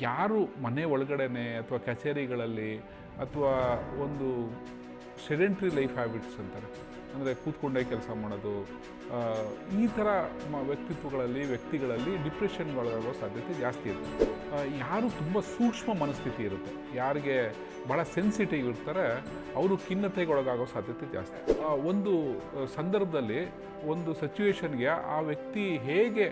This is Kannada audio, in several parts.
ಯಾರು ಮನೆ ಒಳಗಡೆನೆ ಅಥವಾ ಕಚೇರಿಗಳಲ್ಲಿ ಅಥವಾ ಒಂದು ಸೆಡೆಂಟ್ರಿ ಲೈಫ್ ಹ್ಯಾಬಿಟ್ಸ್ ಅಂತಾರೆ? ಅಂದರೆ ಕೂತ್ಕೊಂಡೇ ಕೆಲಸ ಮಾಡೋದು ಈ ಥರ ವ್ಯಕ್ತಿತ್ವಗಳಲ್ಲಿ, ವ್ಯಕ್ತಿಗಳಲ್ಲಿ ಡಿಪ್ರೆಷನ್ಗಳಾಗೋ ಸಾಧ್ಯತೆ ಜಾಸ್ತಿ ಇರುತ್ತೆ. ಯಾರು ತುಂಬ ಸೂಕ್ಷ್ಮ ಮನಸ್ಥಿತಿ ಇರುತ್ತೆ. ಯಾರಿಗೆ ಭಾಳ ಸೆನ್ಸಿಟಿವ್ ಇರ್ತಾರೆ, ಅವರು ಖಿನ್ನತೆಗೊಳಗಾಗೋ ಸಾಧ್ಯತೆ ಜಾಸ್ತಿ. ಒಂದು ಸಂದರ್ಭದಲ್ಲಿ ಒಂದು ಸಿಚುವೇಶನ್ಗೆ ಆ ವ್ಯಕ್ತಿ ಹೇಗೆ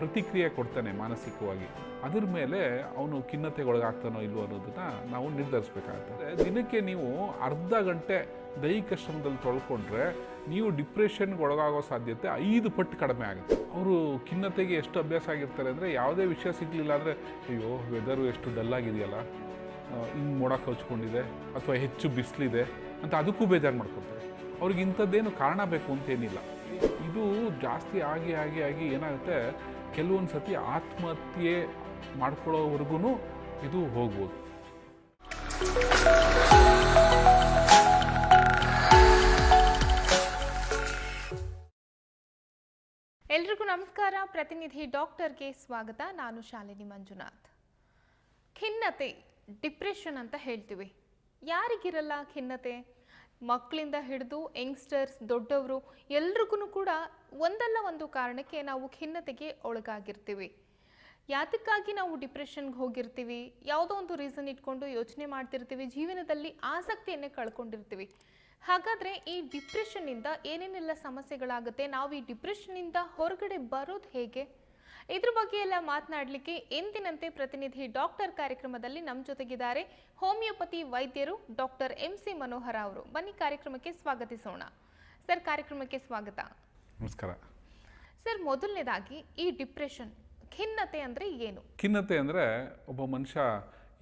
ಪ್ರತಿಕ್ರಿಯೆ ಕೊಡ್ತಾನೆ ಮಾನಸಿಕವಾಗಿ, ಅದ್ರ ಮೇಲೆ ಅವನು ಖಿನ್ನತೆಗೊಳಗಾಗ್ತಾನೋ ಇಲ್ವೋ ಅನ್ನೋದನ್ನು ನಾವು ನಿರ್ಧರಿಸ್ಬೇಕಾಗ್ತದೆ ದಿನಕ್ಕೆ ನೀವು ಅರ್ಧ ಗಂಟೆ ದೈಹಿಕ ಶ್ರಮದಲ್ಲಿ ತೊಳ್ಕೊಂಡ್ರೆ ನೀವು ಡಿಪ್ರೆಷನ್ಗೆ ಒಳಗಾಗೋ ಸಾಧ್ಯತೆ ಐದು ಪಟ್ಟು ಕಡಿಮೆ ಆಗುತ್ತೆ. ಅವರು ಖಿನ್ನತೆಗೆ ಎಷ್ಟು ಅಭ್ಯಾಸ ಆಗಿರ್ತಾರೆ ಅಂದರೆ ಯಾವುದೇ ವಿಷಯ ಸಿಗಲಿಲ್ಲ ಅಂದರೆ, ಅಯ್ಯೋ ವೆದರು ಎಷ್ಟು ಡಲ್ ಆಗಿದೆಯಲ್ಲ ಹಿಂಗೆ ಮೋಡ ಕಚ್ಕೊಂಡಿದೆ ಅಥವಾ ಹೆಚ್ಚು ಬಿಸಿಲಿದೆ ಅಂತ ಅದಕ್ಕೂ ಬೇಜಾರು ಮಾಡ್ಕೊತಾರೆ. ಅವ್ರಿಗೆ ಇಂಥದ್ದೇನು ಕಾರಣ ಬೇಕು ಅಂತೇನಿಲ್ಲ ಇದು ಜಾಸ್ತಿ ಆಗಿ ಆಗಿ ಆಗಿ ಏನಾಗುತ್ತೆ, ಕೆಲವೊಂದು ಸತಿ ಆತ್ಮಹತ್ಯೆ ಮಾಡ್ಕೊಳ್ಳೋವರೆಗೂ ಇದು ಹೋಗ್ಬೋದು. ನಮಸ್ಕಾರ, ಪ್ರತಿನಿಧಿ ಡಾಕ್ಟರ್ಗೆ ಸ್ವಾಗತ. ನಾನು ಶಾಲಿನಿ ಮಂಜುನಾಥ್. ಖಿನ್ನತೆ, ಡಿಪ್ರೆಷನ್ ಅಂತ ಹೇಳ್ತೀವಿ. ಯಾರಿಗಿರಲ್ಲ ಖಿನ್ನತೆ? ಮಕ್ಕಳಿಂದ ಹಿಡಿದು ಯಂಗ್ಸ್ಟರ್ಸ್, ದೊಡ್ಡವರು ಎಲ್ರಿಗೂ ಕೂಡ ಒಂದಲ್ಲ ಒಂದು ಕಾರಣಕ್ಕೆ ನಾವು ಖಿನ್ನತೆಗೆ ಒಳಗಾಗಿರ್ತೀವಿ. ಯಾತಕ್ಕಾಗಿ ನಾವು ಡಿಪ್ರೆಷನ್ಗೆ ಹೋಗಿರ್ತೀವಿ? ಯಾವುದೋ ಒಂದು ರೀಸನ್ ಇಟ್ಕೊಂಡು ಯೋಚನೆ ಮಾಡ್ತಿರ್ತೀವಿ. ಜೀವನದಲ್ಲಿ ಆಸಕ್ತಿಯನ್ನೇ ಕಳ್ಕೊಂಡಿರ್ತೀವಿ. ಹಾಗಾದರೆ ಈ ಡಿಪ್ರೆಷನ್ನಿಂದ ಏನೇನೆಲ್ಲ ಸಮಸ್ಯೆಗಳಾಗುತ್ತೆ? ನಾವು ಈ ಡಿಪ್ರೆಷನ್ನಿಂದ ಹೊರಗಡೆ ಬರೋದು ಹೇಗೆ? ಇದ್ರ ಬಗ್ಗೆ ಎಲ್ಲ ಮಾತನಾಡಲಿಕ್ಕೆ ಎಂದಿನಂತೆ ಪ್ರತಿನಿಧಿ ಡಾಕ್ಟರ್ ಕಾರ್ಯಕ್ರಮದಲ್ಲಿ ನಮ್ಮ ಜೊತೆಗಿದ್ದಾರೆ ಹೋಮಿಯೋಪತಿ ವೈದ್ಯರು ಡಾಕ್ಟರ್ ಎಂ ಸಿ ಮನೋಹರ ಅವರು. ಬನ್ನಿ ಕಾರ್ಯಕ್ರಮಕ್ಕೆ ಸ್ವಾಗತಿಸೋಣ. ಸರ್ ಕಾರ್ಯಕ್ರಮಕ್ಕೆ ಸ್ವಾಗತ. ನಮಸ್ಕಾರ. ಸರ್ ಮೊದಲನೇದಾಗಿ ಈ ಡಿಪ್ರೆಷನ್ ಖಿನ್ನತೆ ಅಂದರೆ ಏನು? ಖಿನ್ನತೆ ಅಂದರೆ ಒಬ್ಬ ಮನುಷ್ಯ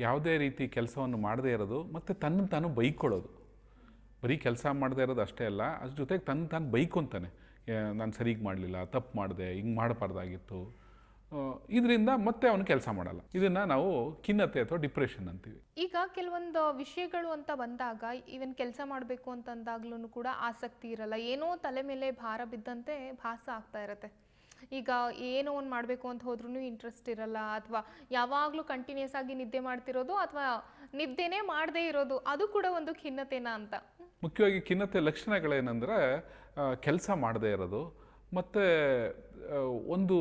ಯಾವುದೇ ರೀತಿ ಕೆಲಸವನ್ನು ಮಾಡದೇ ಇರೋದು ಮತ್ತು ತನ್ನ ತಾನು ಬೈಕೊಳ್ಳೋದು. ಬರೀ ಕೆಲಸ ಮಾಡದೇ ಇರೋದು ಅಷ್ಟೇ ಅಲ್ಲ, ಅದ್ರ ಜೊತೆಗೆ ತನ್ನ ತಾನು ಬೈಕೊಂತಾನೆ ನಾನು ಸರಿಗೆ ಮಾಡಲಿಲ್ಲ, ತಪ್ಪು ಮಾಡಿದೆ, ಹಿಂಗೆ ಮಾಡಬಾರ್ದಾಗಿತ್ತು. ಇದರಿಂದ ಮತ್ತೆ ಅವನು ಕೆಲಸ ಮಾಡಲ್ಲ. ಇದನ್ನು ನಾವು ಖಿನ್ನತೆ ಅಥವಾ ಡಿಪ್ರೆಷನ್ ಅಂತೀವಿ. ಈಗ ಕೆಲವೊಂದು ವಿಷಯಗಳು ಅಂತ ಬಂದಾಗ ಇವನ್ ಕೆಲಸ ಮಾಡಬೇಕು ಅಂತಂದಾಗ್ಲೂ ಕೂಡ ಆಸಕ್ತಿ ಇರಲ್ಲ. ಏನೋ ತಲೆ ಮೇಲೆ ಭಾರ ಬಿದ್ದಂತೆ ಭಾಸ ಆಗ್ತಾ ಇರತ್ತೆ. ಈಗ ಏನೋ ಒಂದು ಮಾಡಬೇಕು ಅಂತ ಹೋದ್ರೂ ಇಂಟ್ರೆಸ್ಟ್ ಇರಲ್ಲ, ಅಥವಾ ಯಾವಾಗಲೂ ಕಂಟಿನ್ಯೂಸ್ ಆಗಿ ನಿದ್ದೆ ಮಾಡ್ತಿರೋದು ಅಥವಾ ನಿದ್ದೆನೇ ಮಾಡದೇ ಇರೋದು, ಅದು ಕೂಡ ಒಂದು ಖಿನ್ನತೆನಾ ಅಂತ? ಮುಖ್ಯವಾಗಿ ಖಿನ್ನತೆ ಲಕ್ಷಣಗಳೇನೆಂದರೆ ಕೆಲಸ ಮಾಡದೇ ಇರೋದು, ಮತ್ತು ಒಂದು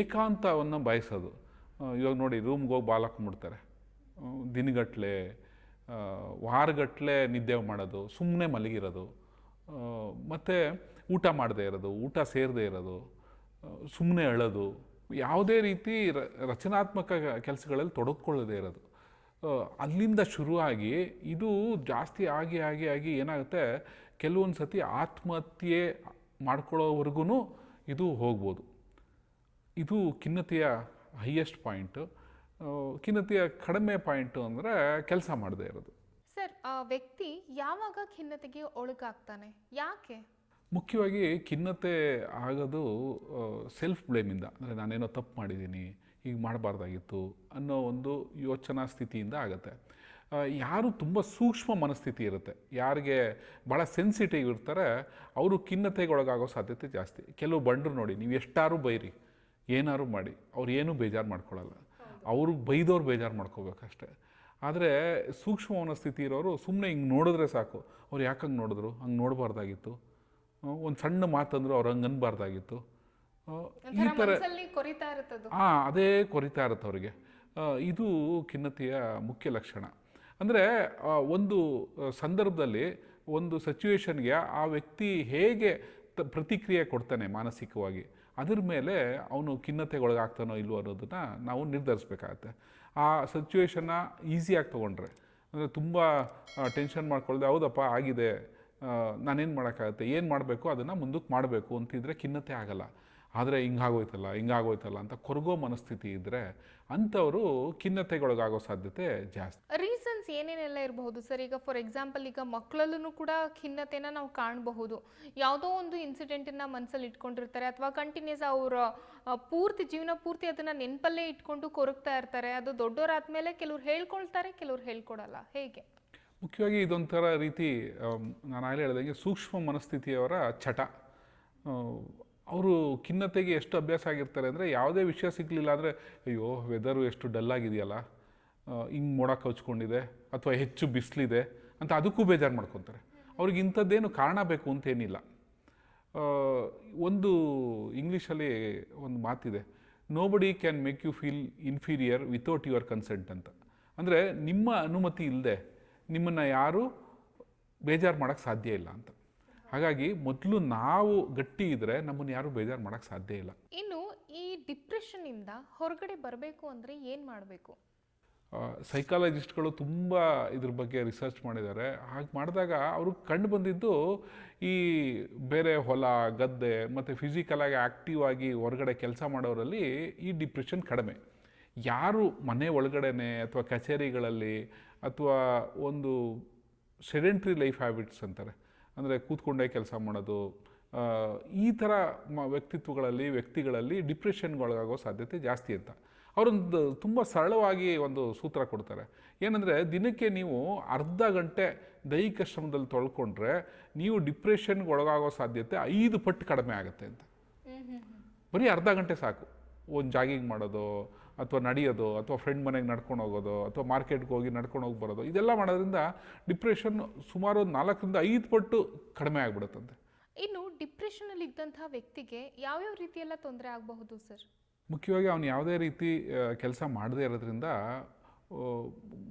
ಏಕಾಂತವನ್ನು ಬಯಸೋದು. ಇವಾಗ ನೋಡಿ ರೂಮ್ಗೆ ಹೋಗಿ ಬಾಲ್ ಹಾಕೊಂಡ್ಬಿಡ್ತಾರೆ ದಿನಗಟ್ಟಲೆ ವಾರಗಟ್ಟಲೆ ನಿದ್ದೆ ಮಾಡೋದು ಸುಮ್ಮನೆ ಮಲಗಿರೋದು ಮತ್ತು ಊಟ ಮಾಡದೇ ಇರೋದು, ಊಟ ಸೇರದೇ ಇರೋದು. ಸುಮ್ಮನೆ ಅಳೋದು, ಯಾವುದೇ ರೀತಿ ರ- ರಚನಾತ್ಮಕ ಕೆಲಸಗಳಲ್ಲಿ ತೊಡಗಿಕೊಳ್ಳದೇ ಇರೋದು. ಅಲ್ಲಿಂದ ಶುರುವಾಗಿ ಇದು ಜಾಸ್ತಿ ಆಗಿ ಆಗಿ ಆಗಿ ಏನಾಗುತ್ತೆ, ಕೆಲವೊಂದು ಸತಿ ಆತ್ಮಹತ್ಯೆ ಮಾಡ್ಕೊಳ್ಳೋವರೆಗೂ ಇದು ಹೋಗ್ಬೋದು. ಇದು ಖಿನ್ನತೆಯ ಹೈಯೆಸ್ಟ್ ಪಾಯಿಂಟು ಖಿನ್ನತೆಯ ಕಡಿಮೆ ಪಾಯಿಂಟು ಅಂದರೆ ಕೆಲಸ ಮಾಡದೇ ಇರೋದು. ಸರ್ ವ್ಯಕ್ತಿ ಯಾವಾಗ ಖಿನ್ನತೆಗೆ ಒಳಗಾಗ್ತಾನೆ? ಯಾಕೆ? ಮುಖ್ಯವಾಗಿ ಖಿನ್ನತೆ ಆಗೋದು ಸೆಲ್ಫ್ ಬ್ಲೇಮಿಂದ ಅಂದರೆ ನಾನೇನೋ ತಪ್ಪು ಮಾಡಿದ್ದೀನಿ ಹೀಗೆ ಮಾಡಬಾರ್ದಾಗಿತ್ತು ಅನ್ನೋ ಒಂದು ಯೋಚನಾ ಸ್ಥಿತಿಯಿಂದ ಆಗುತ್ತೆ. ಯಾರು ತುಂಬ ಸೂಕ್ಷ್ಮ ಮನಸ್ಥಿತಿ ಇರುತ್ತೆ. ಯಾರಿಗೆ ಭಾಳ ಸೆನ್ಸಿಟಿವ್ ಇರ್ತಾರೆ ಅವರು ಖಿನ್ನತೆಗೊಳಗಾಗೋ ಸಾಧ್ಯತೆ ಜಾಸ್ತಿ. ಕೆಲವು ಬಂಡರು ನೋಡಿ ನೀವು ಎಷ್ಟಾರು ಬೈರಿ ಏನಾರು ಮಾಡಿ ಅವ್ರು ಏನೂ ಬೇಜಾರು ಮಾಡ್ಕೊಳ್ಳಲ್ಲ ಅವರು ಬೈದವ್ರು ಬೇಜಾರು ಮಾಡ್ಕೋಬೇಕಷ್ಟೆ. ಆದರೆ ಸೂಕ್ಷ್ಮ ಮನಸ್ಥಿತಿ ಇರೋರು ಸುಮ್ಮನೆ ಹಿಂಗೆ ನೋಡಿದ್ರೆ ಸಾಕು. ಅವ್ರು ಯಾಕೆ ಹಂಗೆ ನೋಡಿದ್ರು? ಹಂಗೆ ನೋಡಬಾರ್ದಾಗಿತ್ತು. ಒಂದು ಸಣ್ಣ ಮಾತಂದ್ರು ಅವ್ರು ಹಂಗೆ ಅನ್ಬಾರ್ದಾಗಿತ್ತು. ಈ ಥರ ಹಾಂ ಅದೇ ಕೊರಿತಾ ಇರುತ್ತೆ ಅವರಿಗೆ. ಇದು ಖಿನ್ನತೆಯ ಮುಖ್ಯ ಲಕ್ಷಣ. ಅಂದರೆ ಒಂದು ಸಂದರ್ಭದಲ್ಲಿ ಒಂದು ಸಿಚುವೇಶನ್ಗೆ ಆ ವ್ಯಕ್ತಿ ಹೇಗೆ ತ- ಪ್ರತಿಕ್ರಿಯೆ ಕೊಡ್ತಾನೆ ಮಾನಸಿಕವಾಗಿ ಅದ್ರ ಮೇಲೆ ಅವನು ಖಿನ್ನತೆಗೊಳಗಾಗ್ತಾನೋ ಇಲ್ವೋ ಅನ್ನೋದನ್ನು ನಾವು ನಿರ್ಧರಿಸ್ಬೇಕಾಗತ್ತೆ. ಆ ಸಿಚುವೇಶನ್ನ ಈಸಿಯಾಗಿ ತೊಗೊಂಡ್ರೆ ಅಂದರೆ ತುಂಬ ಟೆನ್ಷನ್ ಮಾಡ್ಕೊಳ್ಳದೆ ಹೌದಪ್ಪ ಆಗಿದೆ ನಾನೇನು ಮಾಡೋಕ್ಕಾಗತ್ತೆ? ಏನು ಮಾಡಬೇಕು? ಅದನ್ನು ಮುಂದಕ್ಕೆ ಮಾಡಬೇಕು ಅಂತಿದ್ರೆ ಖಿನ್ನತೆ ಆಗಲ್ಲ. ಆದರೆ ಹಿಂಗಾಗೋಯ್ತಲ್ಲ ಹಿಂಗಾಗೋಯ್ತಲ್ಲ ಅಂತ ಕೊರಗೋ ಮನಸ್ಥಿತಿ ಇದ್ದರೆ ಅಂಥವರು ಖಿನ್ನತೆಗೊಳಗಾಗೋ ಸಾಧ್ಯತೆ ಜಾಸ್ತಿ. ರೀಸನ್ಸ್ ಏನೇನೆಲ್ಲ ಇರಬಹುದು? ಸರ್, ಈಗ ಫಾರ್ ಎಕ್ಸಾಂಪಲ್ ಈಗ ಮಕ್ಕಳಲ್ಲೂ ಕೂಡ ಖಿನ್ನತೆನ ನಾವು ಕಾಣಬಹುದು. ಯಾವುದೋ ಒಂದು ಇನ್ಸಿಡೆಂಟನ್ನು ಮನಸ್ಸಲ್ಲಿ ಇಟ್ಕೊಂಡಿರ್ತಾರೆ ಅಥವಾ ಕಂಟಿನ್ಯೂಸ್ ಅವರ ಪೂರ್ತಿ ಜೀವನ ಪೂರ್ತಿ ಅದನ್ನು ನೆನಪಲ್ಲೇ ಇಟ್ಕೊಂಡು ಕೊರಗ್ತಾ ಇರ್ತಾರೆ. ಅದು ದೊಡ್ಡವರಾದ್ಮೇಲೆ ಕೆಲವ್ರು ಹೇಳ್ಕೊಳ್ತಾರೆ, ಕೆಲವ್ರು ಹೇಳ್ಕೊಡಲ್ಲ. ಹೇಗೆ? ಮುಖ್ಯವಾಗಿ ಇದೊಂಥರ ರೀತಿ ನಾನು ಆಗಲೇ ಹೇಳ್ದಂಗೆ ಸೂಕ್ಷ್ಮ ಮನಸ್ಥಿತಿಯವರ ಚಟ. ಅವರು ಖಿನ್ನತೆಗೆ ಎಷ್ಟು ಅಭ್ಯಾಸ ಆಗಿರ್ತಾರೆ ಅಂದರೆ ಯಾವುದೇ ವಿಷಯ ಸಿಗಲಿಲ್ಲ ಅಂದರೆ, ಅಯ್ಯೋ ವೆದರು ಎಷ್ಟು ಡಲ್ ಆಗಿದೆಯಲ್ಲ. ಹಿಂಗೆ ಮೋಡ ಕಚ್ಕೊಂಡಿದೆ ಅಥವಾ ಹೆಚ್ಚು ಬಿಸಿಲಿದೆ ಅಂತ ಅದಕ್ಕೂ ಬೇಜಾರು ಮಾಡ್ಕೊತಾರೆ. ಅವ್ರಿಗೆ ಇಂಥದ್ದೇನು ಕಾರಣ ಬೇಕು ಅಂತೇನಿಲ್ಲ. ಒಂದು ಇಂಗ್ಲೀಷಲ್ಲಿ ಒಂದು ಮಾತಿದೆ nobody can make you feel inferior without your consent ಅಂತ. ಅಂದರೆ ನಿಮ್ಮ ಅನುಮತಿ ಇಲ್ಲದೆ ನಿಮ್ಮನ್ನು ಯಾರೂ ಬೇಜಾರು ಮಾಡೋಕ್ಕೆ ಸಾಧ್ಯ ಇಲ್ಲ ಅಂತ. ಹಾಗಾಗಿ ಮೊದಲು ನಾವು ಗಟ್ಟಿ ಇದ್ದರೆ ನಮ್ಮನ್ನು ಯಾರೂ ಬೇಜಾರು ಮಾಡೋಕ್ಕೆ ಸಾಧ್ಯ ಇಲ್ಲ. ಇನ್ನು ಈ ಡಿಪ್ರೆಷನ್ನಿಂದ ಹೊರಗಡೆ ಬರಬೇಕು ಅಂದರೆ ಏನು ಮಾಡಬೇಕು? ಸೈಕಾಲಜಿಸ್ಟ್ಗಳು ತುಂಬ ಇದ್ರ ಬಗ್ಗೆ ರಿಸರ್ಚ್ ಮಾಡಿದ್ದಾರೆ. ಹಾಗೆ ಮಾಡಿದಾಗ ಅವ್ರಿಗೆ ಕಂಡು ಬಂದಿದ್ದು ಈ ಬೇರೆ ಹೊಲ ಗದ್ದೆ ಮತ್ತು ಫಿಸಿಕಲಾಗಿ ಆ್ಯಕ್ಟಿವ್ ಆಗಿ ಹೊರಗಡೆ ಕೆಲಸ ಮಾಡೋರಲ್ಲಿ ಈ ಡಿಪ್ರೆಷನ್ ಕಡಿಮೆ. ಯಾರು ಮನೆ ಒಳಗಡೆನೆ ಅಥವಾ ಕಚೇರಿಗಳಲ್ಲಿ ಅಥವಾ ಒಂದು ಸೆಡೆಂಟ್ರಿ ಲೈಫ್ ಹ್ಯಾಬಿಟ್ಸ್ ಅಂತಾರೆ ಅಂದರೆ ಕೂತ್ಕೊಂಡೇ ಕೆಲಸ ಮಾಡೋದು ಈ ಥರ ಮ ವ್ಯಕ್ತಿತ್ವಗಳಲ್ಲಿ ವ್ಯಕ್ತಿಗಳಲ್ಲಿ ಡಿಪ್ರೆಷನ್ಗೆ ಒಳಗಾಗೋ ಸಾಧ್ಯತೆ ಜಾಸ್ತಿ ಅಂತ. ಅವರೊಂದು ತುಂಬ ಸರಳವಾಗಿ ಒಂದು ಸೂತ್ರ ಕೊಡ್ತಾರೆ. ಏನಂದರೆ ದಿನಕ್ಕೆ ನೀವು ಅರ್ಧ ಗಂಟೆ ದೈಹಿಕ ಶ್ರಮದಲ್ಲಿ ತೊಳ್ಕೊಂಡ್ರೆ ನೀವು ಡಿಪ್ರೆಷನ್ಗೆ ಒಳಗಾಗೋ ಸಾಧ್ಯತೆ ಐದು ಪಟ್ಟು ಕಡಿಮೆ ಆಗುತ್ತೆ ಅಂತ. ಬರೀ ಅರ್ಧ ಗಂಟೆ ಸಾಕು. ಒಂದು ಜಾಗಿಂಗ್ ಮಾಡೋದು ಅಥವಾ ನಡೆಯೋದು ಅಥವಾ ಫ್ರೆಂಡ್ ಮನೆಗೆ ನಡ್ಕೊಂಡು ಹೋಗೋದು ಅಥವಾ ಮಾರ್ಕೆಟ್ಗೆ ಹೋಗಿ ನಡ್ಕೊಂಡು ಹೋಗಿ ಬರೋದು ಇದೆಲ್ಲ ಮಾಡೋದ್ರಿಂದ ಡಿಪ್ರೆಷನ್ ಸುಮಾರು ಒಂದು ನಾಲ್ಕರಿಂದ ಐದು ಪಟ್ಟು ಕಡಿಮೆ ಆಗಿಬಿಡುತ್ತಂತೆ. ಇನ್ನು ಡಿಪ್ರೆಷನಲ್ಲಿ ಇದ್ದಂಥ ವ್ಯಕ್ತಿಗೆ ಯಾವ್ಯಾವ ರೀತಿಯೆಲ್ಲ ತೊಂದರೆ ಆಗಬಹುದು ಸರ್? ಮುಖ್ಯವಾಗಿ ಅವನು ಯಾವುದೇ ರೀತಿ ಕೆಲಸ ಮಾಡದೇ ಇರೋದ್ರಿಂದ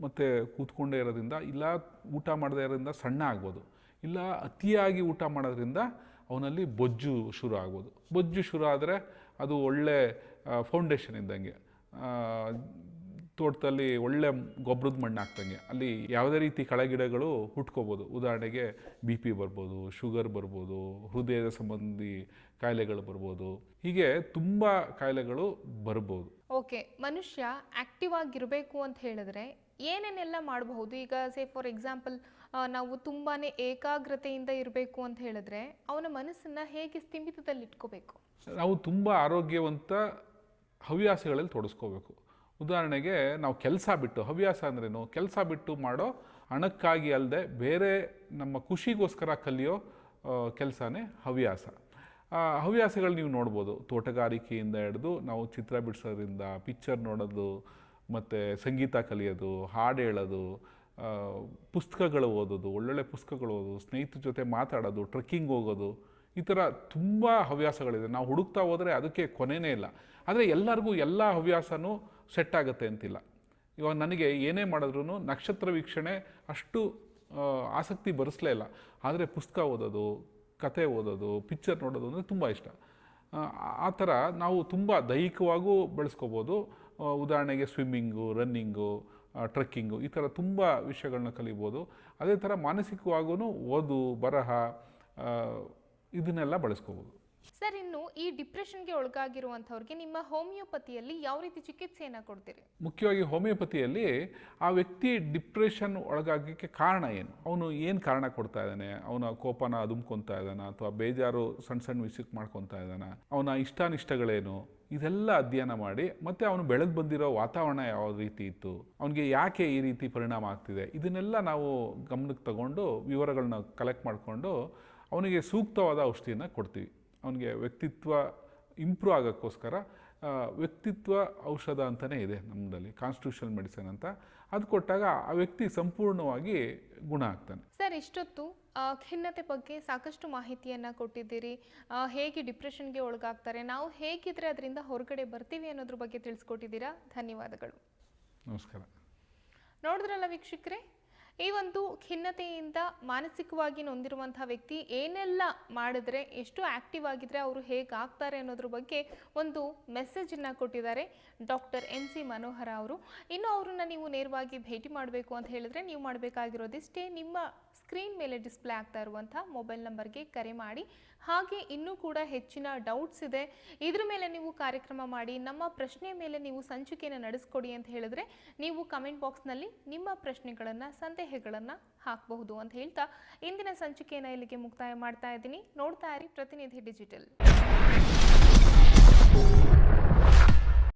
ಮತ್ತು ಕೂತ್ಕೊಂಡೇ ಇರೋದ್ರಿಂದ ಇಲ್ಲ ಊಟ ಮಾಡದೇ ಇರೋದ್ರಿಂದ ಸಣ್ಣ ಆಗ್ಬೋದು ಇಲ್ಲ ಅತಿಯಾಗಿ ಊಟ ಮಾಡೋದ್ರಿಂದ ಅವನಲ್ಲಿ ಬೊಜ್ಜು ಶುರು ಆಗ್ಬೋದು. ಬೊಜ್ಜು ಶುರು ಆದರೆ ಅದು ಒಳ್ಳೆ ಫೌಂಡೇಶನ್ ಇದ್ದಂಗೆ. ತೋಟದಲ್ಲಿ ಒಳ್ಳೆ ಗೊಬ್ಬರದ ಮಣ್ಣು ಹಾಕ್ದಂಗೆ ಅಲ್ಲಿ ಯಾವುದೇ ರೀತಿ ಕಳೆಗಿಡಗಳು ಹುಟ್ಕೋಬೋದು. ಉದಾಹರಣೆಗೆ ಬಿ ಪಿ ಬರ್ಬೋದು ಶುಗರ್ ಬರ್ಬೋದು ಹೃದಯದ ಸಂಬಂಧಿ ಕಾಯಿಲೆಗಳು ಬರ್ಬೋದು. ಹೀಗೆ ತುಂಬ ಕಾಯಿಲೆಗಳು ಬರ್ಬೋದು. ಓಕೆ ಮನುಷ್ಯ ಆಕ್ಟಿವ್ ಆಗಿರಬೇಕು ಅಂತ ಹೇಳಿದ್ರೆ ಏನೇನೆಲ್ಲ ಮಾಡಬಹುದು? ಈಗ ಸೇ ಫಾರ್ ಎಕ್ಸಾಂಪಲ್ ನಾವು ತುಂಬಾ ಏಕಾಗ್ರತೆಯಿಂದ ಇರಬೇಕು ಅಂತ ಹೇಳಿದ್ರೆ ಅವನ ಮನಸ್ಸನ್ನ ಹೇಗೆ ಸ್ಥಿಮಿತದಲ್ಲಿ ಇಟ್ಕೋಬೇಕು ನಾವು ತುಂಬ ಆರೋಗ್ಯವಂತ ಹವ್ಯಾಸಗಳಲ್ಲಿ ತೊಡಸ್ಕೋಬೇಕು. ಉದಾಹರಣೆಗೆ ನಾವು ಕೆಲಸ ಬಿಟ್ಟು, ಹವ್ಯಾಸ ಅಂದ್ರೇನು? ಕೆಲಸ ಬಿಟ್ಟು ಮಾಡೋ ಹಣಕ್ಕಾಗಿ ಅಲ್ಲದೆ ಬೇರೆ ನಮ್ಮ ಖುಷಿಗೋಸ್ಕರ ಕಲಿಯೋ ಕೆಲಸನೇ ಹವ್ಯಾಸ. ಹವ್ಯಾಸಗಳು ನೀವು ನೋಡ್ಬೋದು. ತೋಟಗಾರಿಕೆಯಿಂದ ಹಿಡಿದು ನಾವು ಚಿತ್ರ ಬಿಡಿಸೋದ್ರಿಂದ ಪಿಕ್ಚರ್ ನೋಡೋದು, ಮತ್ತು ಸಂಗೀತ ಕಲಿಯೋದು, ಹಾಡು ಹೇಳೋದು ಪುಸ್ತಕಗಳು ಓದೋದು, ಒಳ್ಳೊಳ್ಳೆ ಪುಸ್ತಕಗಳು ಓದೋದು, ಸ್ನೇಹಿತರ ಜೊತೆ ಮಾತಾಡೋದು, ಟ್ರೆಕ್ಕಿಂಗ್ ಹೋಗೋದು ಈ ಥರ ತುಂಬ ಹವ್ಯಾಸಗಳಿದೆ. ನಾವು ಹುಡುಕ್ತಾ ಹೋದರೆ ಅದಕ್ಕೆ ಕೊನೆಯೇ ಇಲ್ಲ. ಆದರೆ ಎಲ್ಲರಿಗೂ ಎಲ್ಲ ಹವ್ಯಾಸನೂ ಸೆಟ್ ಆಗುತ್ತೆ ಅಂತಿಲ್ಲ. ಇವಾಗ ನನಗೆ ಏನೇ ಮಾಡಿದ್ರೂ ನಕ್ಷತ್ರ ವೀಕ್ಷಣೆ ಅಷ್ಟು ಆಸಕ್ತಿ ಬರೆಸಲೇ ಇಲ್ಲ. ಆದರೆ ಪುಸ್ತಕ ಓದೋದು ಕತೆ ಓದೋದು ಪಿಕ್ಚರ್ ನೋಡೋದು ಅಂದರೆ ತುಂಬ ಇಷ್ಟ. ಆ, ಥರ ನಾವು ತುಂಬ ದೈಹಿಕವಾಗೂ ಬೆಳೆಸ್ಕೋಬೋದು. ಉದಾಹರಣೆಗೆ ಸ್ವಿಮ್ಮಿಂಗು ರನ್ನಿಂಗು ಟ್ರೆಕ್ಕಿಂಗು ಈ ಥರ ತುಂಬ ವಿಷಯಗಳನ್ನ ಕಲಿಬೋದು. ಅದೇ ಥರ ಮಾನಸಿಕವಾಗೂ ಓದು ಬರಹ ಇದನ್ನೆಲ್ಲ ಬಳಸ್ಕೋಬೋದು. ಸರ್ ಇನ್ನು ಈ ಡಿಪ್ರೆಷನ್ಗೆ ಒಳಗಾಗಿರುವಂಥವ್ರಿಗೆ ನಿಮ್ಮ ಹೋಮಿಯೋಪತಿಯಲ್ಲಿ ಯಾವ ರೀತಿ ಚಿಕಿತ್ಸೆಯನ್ನು ಕೊಡ್ತೀರಿ? ಮುಖ್ಯವಾಗಿ ಹೋಮಿಯೋಪತಿಯಲ್ಲಿ ಆ ವ್ಯಕ್ತಿ ಡಿಪ್ರೆಷನ್ ಒಳಗಾಗಕ್ಕೆ ಕಾರಣ ಏನು? ಅವನು ಏನು ಕಾರಣ ಕೊಡ್ತಾ ಇದ್ದಾನೆ? ಅವನ ಕೋಪನ ಅದುಮ್ಕೊತಾ ಇದ್ದಾನ? ಅಥವಾ ಬೇಜಾರು ಸಣ್ಣ ಸಣ್ಣ ವಿಷಯಕ್ಕೆ ಮಾಡ್ಕೊತಾ ಇದ್ದಾನ? ಅವನ ಇಷ್ಟಾನಿಷ್ಟಗಳೇನು? ಇದೆಲ್ಲ ಅಧ್ಯಯನ ಮಾಡಿ ಮತ್ತೆ ಅವನು ಬೆಳೆದು ಬಂದಿರೋ ವಾತಾವರಣ ಯಾವ ರೀತಿ ಇತ್ತು? ಅವನಿಗೆ ಯಾಕೆ ಈ ರೀತಿ ಪರಿಣಾಮ ಆಗ್ತಿದೆ? ಇದನ್ನೆಲ್ಲ ನಾವು ಗಮನಕ್ಕೆ ತಗೊಂಡು ವಿವರಗಳನ್ನ ಕಲೆಕ್ಟ್ ಮಾಡಿಕೊಂಡು ಅವನಿಗೆ ಸೂಕ್ತವಾದ ಔಷಧಿಯನ್ನು ಕೊಡ್ತೀವಿ. ಅವನಿಗೆ ವ್ಯಕ್ತಿತ್ವ ಇಂಪ್ರೂವ್ ಆಗೋಕ್ಕೋಸ್ಕರ ವ್ಯಕ್ತಿತ್ವ ಔಷಧ ಅಂತಲೇ ಇದೆ ನಮ್ಮದಲ್ಲಿ ಕಾನ್ಸ್ಟಿಟ್ಯೂಷನ್ ಮೆಡಿಸಿನ್ ಅಂತ. ಅದು ಕೊಟ್ಟಾಗ ಆ ವ್ಯಕ್ತಿ ಸಂಪೂರ್ಣವಾಗಿ ಗುಣ ಆಗ್ತಾನೆ. ಸರ್ ಇಷ್ಟೊತ್ತು ಖಿನ್ನತೆ ಬಗ್ಗೆ ಸಾಕಷ್ಟು ಮಾಹಿತಿಯನ್ನು ಕೊಟ್ಟಿದ್ದೀರಿ. ಹೇಗೆ ಡಿಪ್ರೆಷನ್ಗೆ ಒಳಗಾಗ್ತಾರೆ ನಾವು ಹೇಗಿದ್ರೆ ಅದರಿಂದ ಹೊರಗಡೆ ಬರ್ತೀವಿ ಅನ್ನೋದ್ರ ಬಗ್ಗೆ ತಿಳಿಸ್ಕೊಟ್ಟಿದ್ದೀರಾ? ಧನ್ಯವಾದಗಳು. ನಮಸ್ಕಾರ. ನೋಡಿದ್ರಲ್ಲ ವೀಕ್ಷಕರೇ ಈ ಒಂದು ಖಿನ್ನತೆಯಿಂದ ಮಾನಸಿಕವಾಗಿ ನೊಂದಿರುವಂತಹ ವ್ಯಕ್ತಿ ಏನೆಲ್ಲ ಮಾಡಿದ್ರೆ, ಎಷ್ಟು ಆಕ್ಟಿವ್ ಆಗಿದ್ರೆ ಅವರು ಹೇಗೆ ಆಗ್ತಾರೆ ಅನ್ನೋದ್ರ ಬಗ್ಗೆ ಒಂದು ಮೆಸೇಜನ್ನು ಕೊಟ್ಟಿದ್ದಾರೆ ಡಾಕ್ಟರ್ ಎನ್ ಸಿ ಮನೋಹರ ಅವರು. ಇನ್ನು ಅವ್ರನ್ನ ನೀವು ನೇರವಾಗಿ ಭೇಟಿ ಮಾಡಬೇಕು ಅಂತ ಹೇಳಿದ್ರೆ ನೀವು ಮಾಡಬೇಕಾಗಿರೋದಿಷ್ಟೇ ನಿಮ್ಮ ಸ್ಕ್ರೀನ್ ಮೇಲೆ ಡಿಸ್ಪ್ಲೇ ಆಗ್ತಾ ಇರುವಂಥ ಮೊಬೈಲ್ ನಂಬರ್ಗೆ ಕರೆ ಮಾಡಿ. ಹಾಗೆ ಇನ್ನೂ ಕೂಡ ಹೆಚ್ಚಿನ ಡೌಟ್ಸ್ ಇದೆ. ಇದ್ರ ಮೇಲೆ ನೀವು ಕಾರ್ಯಕ್ರಮ ಮಾಡಿ, ನಮ್ಮ ಪ್ರಶ್ನೆ ಮೇಲೆ ನೀವು ಸಂಚಿಕೆಯನ್ನು ನಡೆಸ್ಕೊಡಿ ಅಂತ ಹೇಳಿದ್ರೆ ನೀವು ಕಮೆಂಟ್ ಬಾಕ್ಸ್ನಲ್ಲಿ ನಿಮ್ಮ ಪ್ರಶ್ನೆಗಳನ್ನು, ಸಂದೇಹಗಳನ್ನು ಹಾಕಬಹುದು ಅಂತ ಹೇಳ್ತಾ ಇಂದಿನ ಸಂಚಿಕೆಯನ್ನು ಇಲ್ಲಿಗೆ ಮುಕ್ತಾಯ ಮಾಡ್ತಾ ಇದ್ದೀನಿ. ನೋಡ್ತಾ ಇರಿ ಪ್ರತಿನಿಧಿ ಡಿಜಿಟಲ್